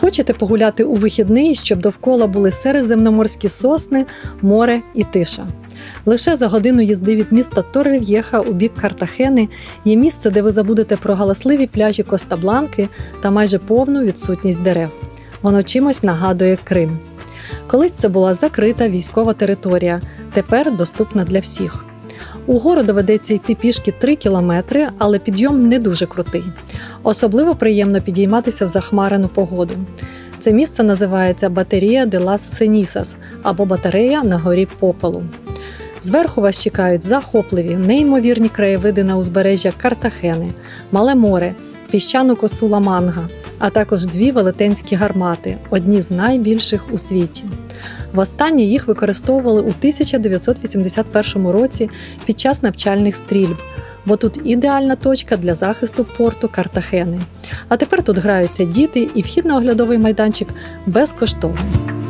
Хочете погуляти у вихідний, щоб довкола були середземноморські сосни, море і тиша. Лише за годину їзди від міста Торрев'єха у бік Картахени є місце, де ви забудете про галасливі пляжі Коста-Бланки та майже повну відсутність дерев. Воно чимось нагадує Крим. Колись це була закрита військова територія, тепер доступна для всіх. Угору доведеться йти пішки 3 кілометри, але підйом не дуже крутий. Особливо приємно підійматися в захмарену погоду. Це місце називається Батерія де лас Ценісас або батарея на горі попелу. Зверху вас чекають захопливі, неймовірні краєвиди на узбережжя Картахени, Мале море, піщану косу Ламанга, а також дві велетенські гармати, одні з найбільших у світі. Востаннє їх використовували у 1981 році під час навчальних стрільб, бо тут ідеальна точка для захисту порту Картахени. А тепер тут граються діти, і вхід на оглядовий майданчик безкоштовний.